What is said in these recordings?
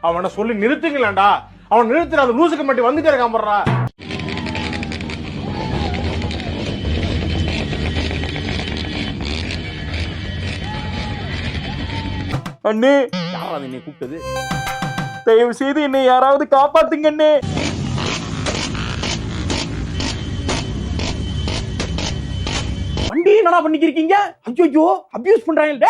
அவனை சொல்லி நிறுத்துங்களேன்டா. அவன் நிறுத்துற அந்த லூசுக்கு மட்டும் வந்துட்டே இருக்கான் போடுறா அண்ணே. யாராவது என்னை கூப்பிட்டது? தயவு செய்து என்னை யாராவது காப்பாத்துங்க அண்ணே. வண்டி என்னடா பண்ணிக்கிருக்கீங்க? ஐயோ அபியூஸ் பண்றாங்க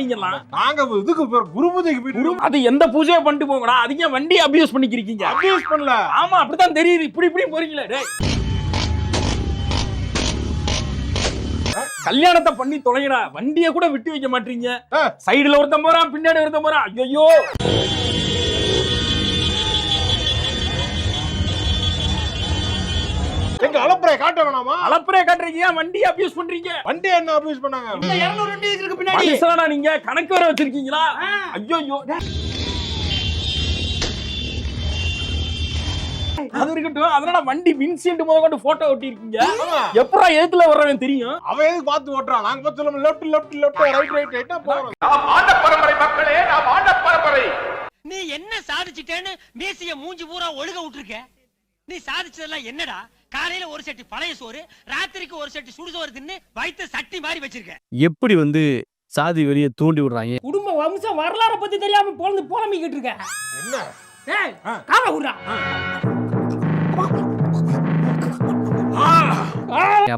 நீங்கலாம் நாங்க இதுக்கு பேர் குரு பூஜைக்கு போயிட்டு அது எந்த பூஜையை பண்ணிட்டு போங்கடா? அதிக வண்டி அபியூஸ் பண்ணிக்கிறீங்க அபியூஸ் பண்ணல. ஆமா அப்படித்தான் தெரியுது. இப்படி இப்படி போறீங்களே டேய். கல்யாணத்தை பண்ணி தொலைங்கடா வண்டியை கூட விட்டு வைக்க மாட்டீங்க. சைடுல ஒருத்தன் போறான் பின்னாடி ஒருத்தன் போறான். ஐயோ எங்க அலப்புறைய காட்ட வேணாமா? அலப்பறைய காட்டுறீங்க வண்டி அபியூஸ் பண்றீங்க? வண்டி என்ன அபியூஸ் பண்ணாங்க? இருநூறு வண்டி இருக்கு பின்னாடி. மனுஷனா நீங்க? கணக்கு வர வச்சிருக்கீங்களா? ஐயோ அது இருக்கட்டும் அதனால வண்டி வின்சென்ட் முத கொண்டு போட்டோ ஒட்டி இருக்கீங்க ஆமா. எப்படா எதுல வர்றவன் தெரியும்? அவன் எதுக்கு பார்த்து ஓட்டுறான்? நாங்க பார்த்து சொல்லுவோம் left left left right right ரைட்டா போறோம். நீ என்ன சாதிச்சிட்டேன்னு மீசைய மூஞ்சி பூரா ஒழுக விட்டுருக்க? நீ சாதிச்சதெல்லாம் என்னடா? காலையில ஒரு செட்டி பழைய சோறு ராத்திரிக்கு ஒரு செட்டி சுடுசோறு தின்னு வயிற்று சட்டி மாதிரி வச்சிருக்க. எப்படி வந்து சாதி வெறிய தூண்டி விடுறாங்க? குடும்ப வம்சம் வரலாற பத்தி தெரியாம பொழந்து புலம்பிக்கிட்டு இருக்க. என்ன? ஏய் காம விடுறா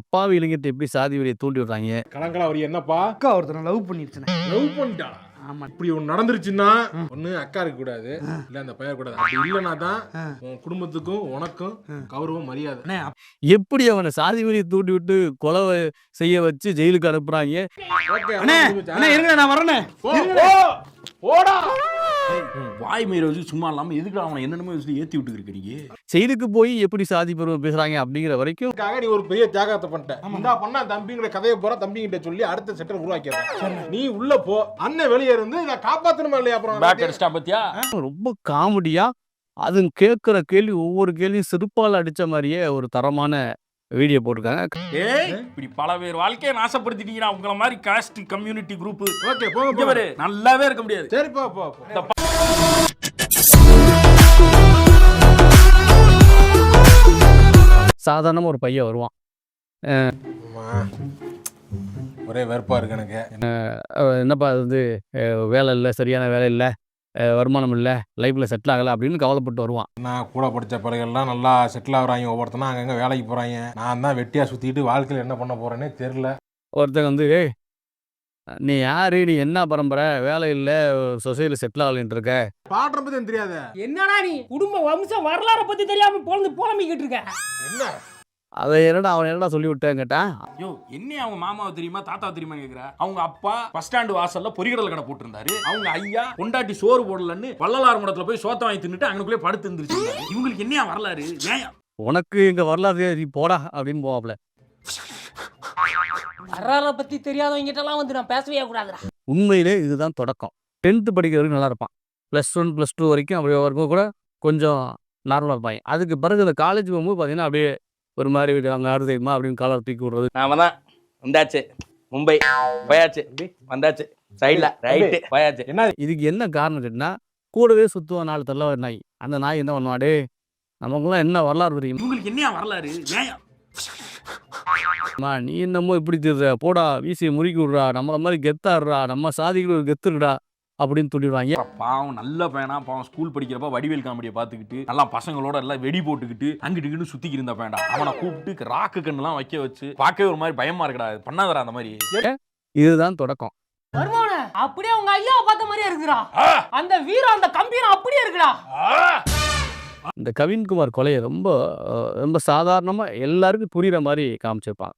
அப்பாவி இளைஞர்கிட்ட எப்படி சாதி வெறிய தூண்டி விடுறாங்க? கலங்கலா வரி என்னப்பா? அக்கா ஒருத்தனை லவ் பண்ணிருச்சுனே. லவ் பண்ணிட்டாளா ஆமா. இப்படி ஒண்ணு நடந்துருச்சுன்னா ஒண்ணு அக்கா இருக்க கூடாது. இல்ல அந்த பையன் கூடாது. அப்படி இல்லனா தான் உன் குடும்பத்துக்கும் உனக்கும் கௌரவம் மரியாதை. அண்ணே எப்படி அவனை சாதி வெறிய தூண்டி விட்டு கொலை செய்ய வச்சு ஜெயிலுக்கு அனுப்புறாங்க? நான் வரேனே போ போ போடா வாய் மயிரை வச்சு சும்மா இல்லாம எதுக்கு அவனை என்னென்னமோ வச்சு ஏத்தி விட்டு இருக்கீங்க செய்திக்கு போய் எப்படி சாதி பெருமை பேசுறாங்க அப்படிங்கிற வரைக்கும் நீ ஒரு பெரிய தியாகத்தை பண்ணிட்ட. இந்தா பண்ணா தம்பிங்கிற கதையை போற தம்பிங்கிட்ட சொல்லி அடுத்த செட்டர் உருவாக்கிறேன் நீ உள்ள போ. அண்ணன் வெளியே இருந்து இதை காப்பாத்தணுமா இல்லையா பேக் அப்புறம் அடிச்சிட்டா பத்தியா? ரொம்ப காமெடியா அது கேட்குற கேள்வி ஒவ்வொரு கேள்வியும் செருப்பால் அடிச்ச மாதிரியே ஒரு தரமான வீடியோ போட்டிருக்காங்க. ஏய்! இப்படி பல பேர் வாழ்க்கையை நாசப்படுத்திட்டீங்கடா. உங்கள மாதிரி காஸ்ட் கம்யூனிட்டி குரூப் ஓகே போங்க பாரு நல்லாவே இருக்க முடியாது. சரி போ போ சாதாரணமாக ஒரு பையன் வருவான். அம்மா. ஒரே வெறுப்பா இருக்கு எனக்கு. என்னப்பா அது வந்து வேலை இல்லை சரியான வேலை இல்லை? வருமானம் இல்லை லைஃப்பில் செட்டில் ஆகலை அப்படின்னு கவலைப்பட்டு வருவான். நான் கூட படிச்ச பிள்ளைகள்லாம் நல்லா செட்டில் ஆகுறாங்க ஒவ்வொருத்தனா அங்கங்க வேலைக்கு போறாங்க. நான் தான் வெட்டியா சுத்திட்டு வாழ்க்கையில என்ன பண்ண போறேனே தெரியல. ஒருத்தன் வந்து ஏய் நீ யாரு? நீ என்ன பரம்பரை? வேலை இல்லை சொசைட்டியில் செட்டில் ஆகலைன்ட்டு இருக்க. பாடுற பத்தி தெரியாது. என்னடா நீ? குடும்ப வம்சம் வரலாற பத்தி தெரியாம பொழந்து புலம்பிக்கிட்டு இருக்க. என்ன? அதை என்னடா அவன் என்னடா சொல்லி விட்டேன் கேட்டான் யோ என்ன அவங்க மாமாவை தெரியுமா தாத்தா தெரியுமா கேக்குற? அவங்க அப்பா பஸ் ஸ்டாண்டு வாசல்ல பொரிகடல் கடை போட்டிருந்தாரு. அவங்க ஐயா பொண்டாட்டி சோறு போடலன்னு வள்ளலார் மடத்துல போய் சோத்த வாங்கி தின்னுட்டு அங்கனுக்குள்ளே படுத்து இருந்துருச்சு இவங்களுக்கு என்ன வரலாறு? ஏன்? உனக்கு இங்கே வரலாறு நீ போடா அப்படின்னு போவாப்ல வரலாற பத்தி தெரியாதவங்க எல்லாம் வந்து நான் பேசவே கூடாதுடா. உண்மையிலே இதுதான் தொடக்கம். டென்த்து படிக்கிற வரைக்கும் நல்லா இருப்பான். ப்ளஸ் ஒன் ப்ளஸ் டூ வரைக்கும் அப்படி வரைக்கும் கூட கொஞ்சம் நார்மலாக இருப்பாங்க அதுக்கு பிறகு இந்த காலேஜ் போகும்போது பார்த்தீங்கன்னா அப்படியே ஒரு மாதிரி அங்கே ஆறு தெரியுமா? அப்படின்னு காலர் தூக்கி விடுறது. நாம தான் வந்தாச்சு. மும்பை. போயாச்சு. வந்தாச்சு. சைடுல ரைட்டு போயாச்சு. என்ன இதுக்கு என்ன காரணம் கேட்டினா கூடவே சுற்றுவான் நாலு தள்ள ஒரு நாய். அந்த நாய் என்ன பண்ணுவான் டே நமக்குலாம் என்ன வரலாறு தெரியுமா? இவங்களுக்கு என்ன வரலாறு? அம்மா, நீ என்னமோ இப்படி திருற போடா வீசியை முறுக்கி விட்றா. நம்மள மாதிரி கெத்தாடுறா. நம்ம சாதிக்கிற ஒரு கெத்துடுடா அப்படின்னு சொல்லிடுவாங்க பாவம் நல்ல பையனா பாவம் ஸ்கூல் படிக்கிறப்ப வடிவேல் காமெடியை பார்த்துக்கிட்டு நல்லா பசங்களோட எல்லாம் வெடி போட்டுக்கிட்டு அங்கிட்டு சுத்திக்கிட்டு இருந்த பையன்டா அவனை கூப்பிட்டு ராக்கு கண்ணுலாம் வைக்க வச்சு பார்க்கவே ஒரு மாதிரி பயமா இருக்கடா இது பண்ணாதடா அந்த மாதிரி. இதுதான் தொடக்கம். அப்படியே உங்க ஐயா பார்த்த மாதிரியே இருக்குடா அந்த வீரம் அந்த கம்பீரம் அப்படியே இருக்குடா. இந்த கவின்குமார் கொலையை ரொம்ப ரொம்ப சாதாரணமாக எல்லாருக்கும் புரிகிற மாதிரி காமிச்சிருப்பாங்க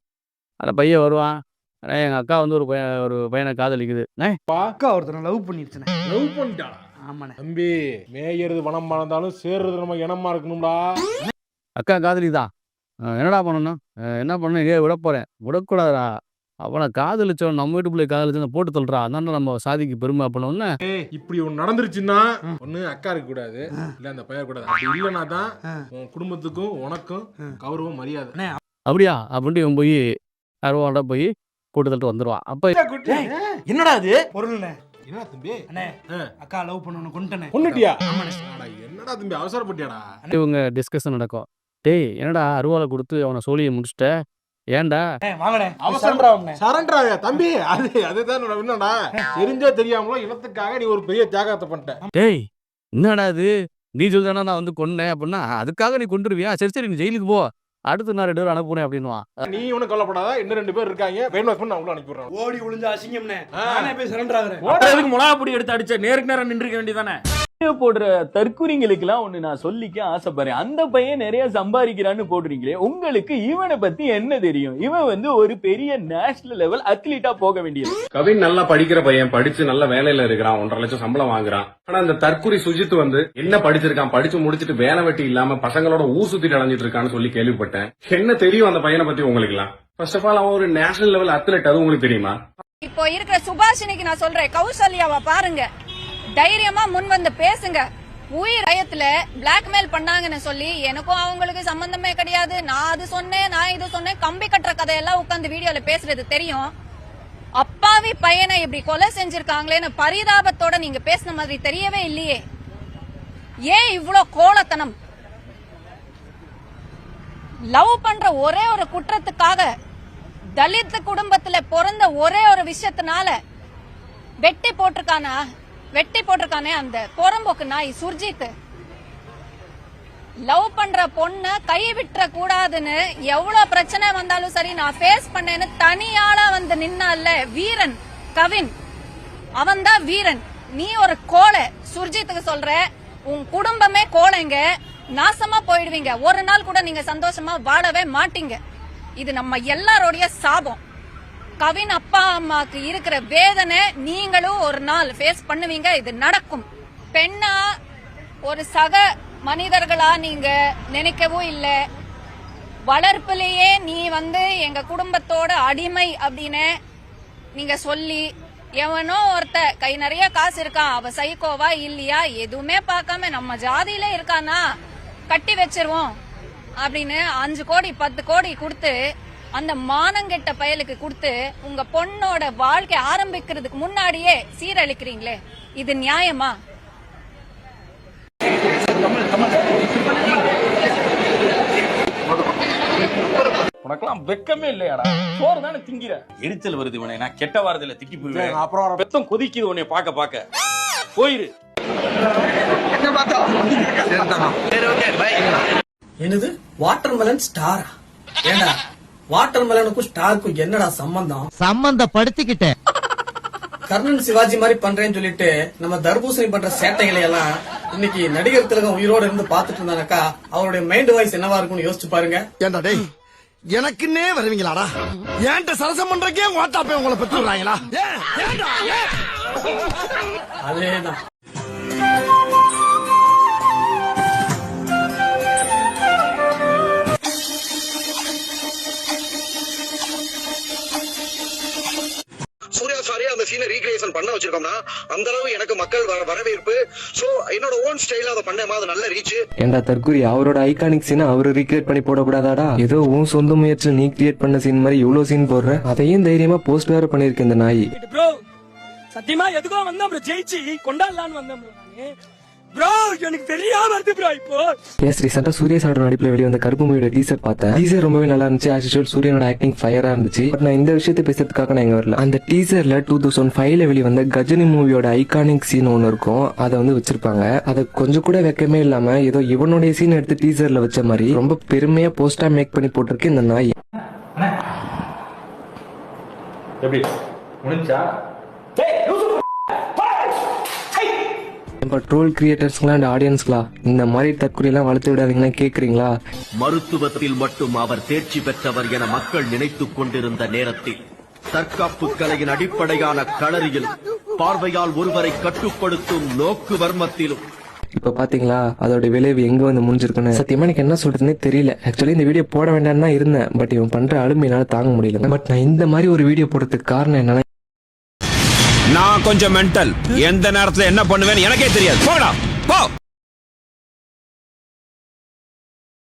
அந்த பையன் வருவான் அண்ணே, எங்க அக்கா வந்து ஒரு பையன் ஒரு பையனை காதலிக்குது. அக்கா ஒருத்தனை லவ் பண்ணிருச்சுனே லவ் பண்ணிட்டாளா ஆமாண்ணே. தம்பி மேயறது வனம் மறந்தாலும் சேர்றது நம்ம இனமா இருக்கணும்டா. அக்கா காதலிதான் என்னடா பண்ணணும்? என்ன பண்ணணும்? ஏ விட போகிறேன் விடக்கூடாதா அவனை காதலிச்சவன் நம்ம வீட்டு பிள்ளை காதலிச்சவன் போட்டு தள்ளுறான் அதனால நம்ம சாதிக்கு பெருமை அப்படின்னோடனே ஏய் இப்படி ஒண்ணு நடந்துருச்சுன்னா ஒண்ணு அக்கா இருக்க கூடாது. இல்ல அந்த பையன் கூடாது. அப்படி இல்லைனா தான் உன் குடும்பத்துக்கும் உனக்கும் கௌரவம் மரியாதை. அப்படியா? அப்படின்ட்டு இவன் போய் அருவாட போய் தள்ளிட்டு வந்துடுவான் அப்போ என்னடா அது? என்ன தம்பி? அண்ணே. அக்கா லவ் பண்ணணும் கொண்டுட்டனே. கொண்டுட்டியா? அட, என்னடா தம்பி? அவசரப்பட்டியாடா? இவங்க டிஸ்கஷன் நடக்கும். டேய் என்னடா அருவாலை கொடுத்து அவனை சோழியை முடிச்சிட்ட? ஏன்டா? சரண்டராக தம்பி? அது அதுதான் என்னடா தெரிஞ்சோ தெரியாமலோ இனத்துக்காக நீ ஒரு பெரிய தியாகத்தை பண்ணிட்ட. டேய் என்னடா இது? நீ சொல்லுதானா நான் வந்து கொன்னேன் அப்படின்னா அதுக்காக நீ கொண்டுருவியா சரி சரி நீ ஜெயிலுக்கு போ. அடுத்து நான் ரெண்டு பேரும் அனுப்புனேன் அப்படின்னுவான் நீ ஒன்றும் கவலைப்படாத இன்னும் ரெண்டு பேர் இருக்காங்க. பெயின் வாஷ் பண்ணி நான் உள்ள அனுப்பி விடுறேன் ஓடி ஒளிஞ்ச அசிங்கம்ண்ணே ஆ. நானே போய் சரண்டர் ஆகுறேன். அப்புறம் எதுக்கு மிளகா பொடி எடுத்து அடிச்ச நேருக்கு நேரம் நின்றுக்க வேண்டியதானே போடுற தற்குறிங்களுக்கெல்லாம் ஒண்ணு நான் சொல்லிக்க ஆசைப்படுறேன். அந்த பையன் நிறைய சம்பாதிக்கிறான்னு போடுறீங்களே உங்களுக்கு இவனை பத்தி என்ன தெரியும்? இவன் வந்து ஒரு பெரிய நேஷனல் லெவல் அத்லீட்டா போக வேண்டியது. கவின் நல்லா படிக்கிற பையன் படிச்சு நல்ல வேலையில இருக்கிறான் ஒன்றரை லட்சம் சம்பளம் வாங்குறான். ஆனா இந்த தற்குறி சுஜித் வந்து என்ன படிச்சிருக்கான் படிச்சு முடிச்சிட்டு வேலை வெட்டி இல்லாம பசங்களோட ஊர் சுத்திட்டு அலைஞ்சிட்டு இருக்கான்னு சொல்லி கேள்விப்பட்டேன். என்ன தெரியும் அந்த பையனை பத்தி உங்களுக்கு எல்லாம் ஃபர்ஸ்ட் ஆஃப் ஆல் அவன் ஒரு நேஷனல் லெவல் அத்லெட் அது உங்களுக்கு தெரியுமா? இப்போ இருக்கிற சுபாஷினிக்கு நான் சொல்றேன் கௌசல்யாவை பாருங்க. தைரியமா முன் வந்து பேசுங்க. உயிர் பயத்துல பிளாக்மெயில் பண்ணாங்கன்னு சொல்லி எனக்கும் அவங்களுக்கு சம்பந்தமே கிடையாது. நான் அது சொன்னேன் நான் இது சொன்னேன் கம்பி கட்டுற கதையெல்லாம் உட்காந்து வீடியோல பேசுறது தெரியும். அப்பாவி பையனை இப்படி கொலை செஞ்சிருக்காங்களேன்னு பரிதாபத்தோட நீங்க பேசின மாதிரி தெரியவே இல்லையே. ஏன் இவ்வளவு கோலத்தனம்? லவ் பண்ற ஒரே ஒரு குற்றத்துக்காக தலித் குடும்பத்துல பிறந்த ஒரே ஒரு விஷயத்தினால வெட்டி போட்டிருக்கானா? வெட்டி போட்டிருக்கானே அந்த புறம்போக்கு நாய் சுர்ஜித் லவ் பண்ற பொண்ண கை விட்டுற கூடாதுன்னு எவ்வளவு பிரச்சனை வந்தாலும் சரி நான் ஃபேஸ் பண்ணேன்னு தனியாளா வந்து நின்னால வீரன் கவின். அவன் தான் வீரன். நீ ஒரு கோலை சுர்ஜித்துக்கு சொல்ற உன் குடும்பமே கோலைங்க நாசமா போயிடுவீங்க. ஒரு நாள் கூட நீங்க சந்தோஷமா வாழவே மாட்டீங்க. இது நம்ம எல்லாரோடைய சாபம். கவின் அப்பா அம்மாக்கு இருக்கிற வேதனை நீங்களும் ஒரு நாள் ஃபேஸ் பண்ணுவீங்க இது நடக்கும். பெண்ணா ஒரு சக மனிதர்களா நீங்க நினைக்கவும் இல்லை. வளர்ப்புலேயே நீ வந்து எங்க குடும்பத்தோட அடிமை அப்படின்னு நீங்க சொல்லி எவனோ ஒருத்த கை நிறைய காசு இருக்கான் அவ சைக்கோவா இல்லையா எதுவுமே பார்க்காம நம்ம ஜாதியில இருக்கானா கட்டி வச்சிருவோம் அப்படின்னு அஞ்சு கோடி பத்து கோடி கொடுத்து அந்த மானங்கெட்ட பயலுக்கு கொடுத்து உங்க பொண்ணோட வாழ்க்கை ஆரம்பிக்கிறதுக்கு முன்னாடியே சீரழிக்கிறீங்களே இது நியாயமா? உனக்கெல்லாம் வெக்கமே இல்லையாடா? சோறு தானே திங்கிற? எரிச்சல் வருது இவனை நான் கெட்ட வாரத்துல திக்கி போயிடுவேன். அப்புறம் பெத்தம் கொதிக்குது உன்னை பார்க்க பார்க்க. போயிரு. என்னது? வாட்டர் மெலன் ஸ்டாரா ஏண்டா? வாட்டர் மெலனுக்கும் ஸ்டாருக்கும் என்னடா சம்பந்தம்? சம்பந்தப்படுத்திக்கிட்டேன். கர்ணன் சிவாஜி மாதிரி பண்றேன்னு சொல்லிட்டு நம்ம தர்பூசணி பண்ற சேட்டைகளை எல்லாம் இன்னைக்கு நடிகர் திலகம் உயிரோட இருந்து பாத்துட்டு இருந்தானாக்கா அவருடைய மைண்ட் வாய்ஸ் என்னவா இருக்கும்னு யோசிச்சு பாருங்க. ஏண்டா டேய் எனக்குன்னே வருவீங்களாடா? ஏன்ட்ட சரசம் பண்றக்கே வாட்டாப்பே உங்களை பெற்று விடுறாங்களா அதேதான். வச்சிருக்கோம்னா அந்த அளவு எனக்கு மக்கள் வர- வரவேற்பு. சோ என்னோட ஓன் ஸ்டைல அதை பண்ணேமா அது நல்ல ரீச் ஏண்டா தற்குறி அவரோட ஐகானிக் சீனை அவரு ரீக்ரியேட் பண்ணி போடக்கூடாதாடா? ஏதோ உன் சொந்த முயற்சியில் நீ கிரியேட் பண்ண சீன் மாதிரி இவ்வளவு சீன் போடுற? அதையும் தைரியமா போஸ்ட் வேற பண்ணிருக்க இந்த நாய். சத்தியமா எதுக்கோ வந்தோம் ப்ரோ ஜெயிச்சு கொண்டாடலான்னு வந்தோம் ப்ரோ ப்ரோ எனக்கு தெரியாம வருது ப்ரோ இப்போ. எஸ் ரீசெண்டா சூர்யா சாரோட நடிப்புல வெளிய வந்த கருப்பு மூவியோட டீசர் பார்த்தேன். டீசர் ரொம்பவே நல்லா இருந்துச்சு. ஆஸ் யூஷுவல் சூரியனோட ஆக்டிங் ஃபயரா இருந்துச்சு. பட் நான் இந்த விஷயத்தை பேசுறதுக்காக நான் இங்க வரல. அந்த டீசர்ல டூ தௌசண்ட் ஃபைவ்ல வெளிய வந்த கஜினி மூவியோட ஐகானிக் சீன் ஒன்னு இருக்கும். அதை வந்து வச்சிருப்பாங்க. அதை கொஞ்சம் கூட வெக்கமே இல்லாம ஏதோ இவனுடைய சீன் எடுத்து டீசர்ல வச்ச மாதிரி ரொம்ப பெருமையா போஸ்டா மேக் பண்ணி போட்டிருக்கு இந்த நாய். எப்படி? முடிஞ்சா? இப்போ ட்ரோல் கிரியேட்டர்ஸ்லாம் அண்ட் ஆடியன்ஸ்களா இந்த மாதிரி தற்கொலைலாம் வளர்த்து விடாதீங்கன்னு கேக்குறீங்களா? மருத்துவத்தில் மட்டும் அவர் தேர்ச்சி பெற்றவர் என மக்கள் நினைத்துக் கொண்டிருந்த நேரத்தில் தற்காப்பு கலையின் அடிப்படையான களரியில் பார்வையால் ஒருவரை கட்டுப்படுத்தும் நோக்கு வர்மத்திலும் இப்ப பாத்தீங்களா அதோட விளைவு எங்க வந்து முடிஞ்சிருக்குன்னு? சத்தியமா எனக்கு என்ன சொல்றதுன்னே தெரியல. ஆக்சுவலி இந்த வீடியோ போட வேண்டாம்னு இருந்தேன் பட் இவன் பண்ற அலுமையினால தாங்க முடியல. பட் நான் இந்த மாதிரி ஒரு வீடியோ போடுறதுக்கு காரணம் என்னன்னா நான் கொஞ்சம் மென்டல் எந்த நேரத்துல என்ன பண்ணுவேன்னு எனக்கே தெரியாது. போடா போ.